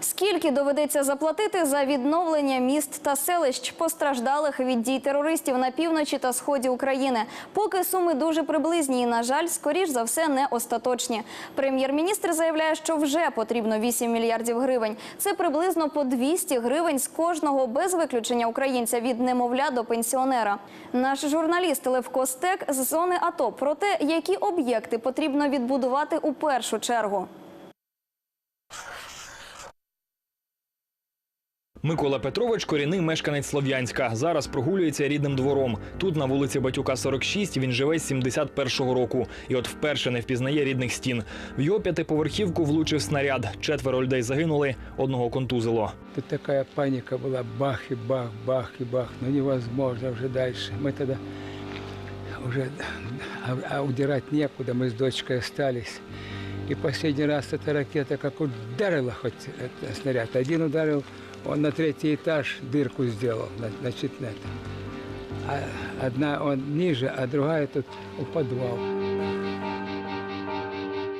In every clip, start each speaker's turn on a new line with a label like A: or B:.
A: Скільки доведеться заплатити за відновлення міст та селищ постраждалих від дій терористів на півночі та сході України? Поки суми дуже приблизні і, на жаль, скоріш за все не остаточні. Прем'єр-міністр заявляє, що вже потрібно 8 мільярдів гривень. Це приблизно по 200 гривень з кожного без виключення українця від немовля до пенсіонера. Наш журналіст Лев Костек з зони АТО про те, які об'єкти потрібно відбудувати у першу чергу.
B: Микола Петрович корінний мешканець Слов'янська. Зараз прогулюється рідним двором. Тут на вулиці Батюка 46 він живе з 71-го року. І от вперше не впізнає рідних стін. В його п'ятиповерхівку влучив снаряд. Четверо людей загинули, одного контузило.
C: Тут такая паника была, бах и бах, бах и бах, ну невозможно уже дальше. Мы тогда уже, а, а удирать некуда, мы с дочкой остались. И последний раз эта ракета как ударила хоть это, снаряд. Один ударил, он на третий этаж дырку сделал, на- значит, на это. А одна он ниже, а другая тут у подвал.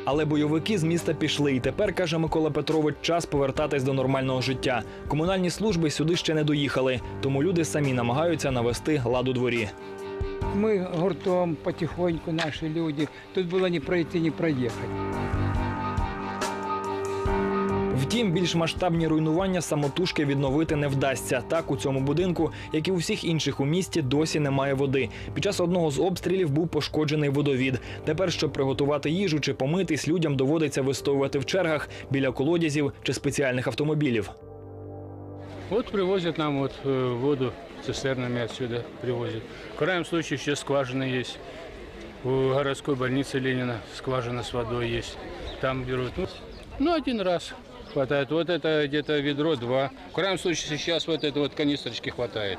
B: Але бойовики з міста пішли, і тепер каже Микола Петрович, час повертатись до нормального життя. Комунальні служби сюди ще не доїхали, тому люди самі намагаються навести лад у дворі.
C: Мы гуртом потихоньку, наши люди. Тут было не пройти, не проехать.
B: Втім, більш масштабні руйнування самотужки відновити не вдасться. Так у цьому будинку, як і у всіх інших у місті, досі немає води. Під час одного з обстрілів був пошкоджений водовід. Тепер, щоб приготувати їжу чи помитись, людям доводиться вистоювати в чергах біля колодязів чи спеціальних автомобілів.
D: Вот привозят нам вот э, воду цистернами отсюда привозят. В крайнем случае еще скважина есть. У городской больницы Ленина скважина с водой есть. Там берут. Ну, один раз хватает. Вот это где-то ведро два. В крайнем случае сейчас вот это вот канистрочки хватает.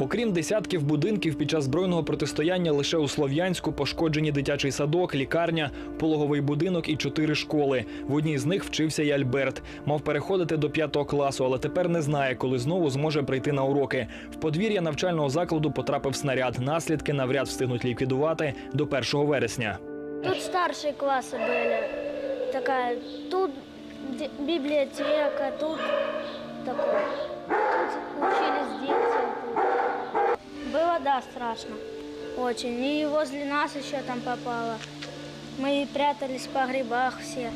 B: Окрім десятків будинків під час збройного протистояння лише у Слов'янську пошкоджені дитячий садок, лікарня, пологовий будинок і чотири школи. В одній з них вчився й Альберт. Мав переходити до п'ятого класу, але тепер не знає, коли знову зможе прийти на уроки. В подвір'я навчального закладу потрапив снаряд. Наслідки навряд встигнуть ліквідувати до 1 вересня.
E: Тут старшие классы были. Такая, тут библиотека, тут такое. Тут учились дети. Было, да, страшно. Очень. И возле нас еще там попало. Мы прятались в погребах все.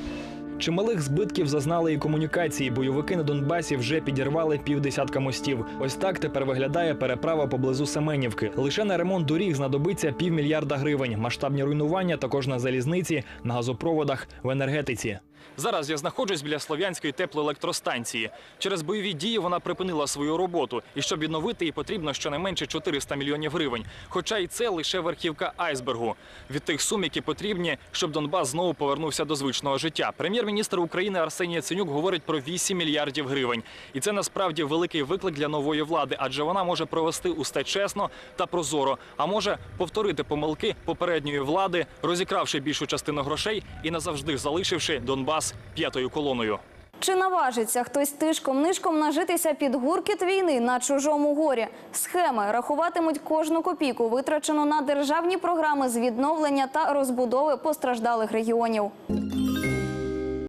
B: Чималих збитків зазнали і комунікації. Бойовики на Донбасі вже підірвали півдесятка мостів. Ось так тепер виглядає переправа поблизу Семенівки. Лише на ремонт доріг знадобиться півмільярда гривень. Масштабні руйнування також на залізниці, на газопроводах, в енергетиці. Зараз я знаходжусь біля слов'янської теплоелектростанції. Через бойові дії вона припинила свою роботу, і щоб відновити її потрібно щонайменше 400 мільйонів гривень. Хоча і це лише верхівка айсбергу від тих сум, які потрібні, щоб Донбас знову повернувся до звичного життя. Прем'єр-міністр України Арсеній Яценюк говорить про 8 мільярдів гривень. І це насправді великий виклик для нової влади, адже вона може провести усе чесно та прозоро, а може повторити помилки попередньої влади, розікравши більшу частину грошей і назавжди залишивши Донбас п'ятою колоною.
A: Чи наважиться хтось тишком-нишком нажитися під гуркіт війни на чужому горі? Схеми рахуватимуть кожну копійку, витрачену на державні програми з відновлення та розбудови постраждалих регіонів.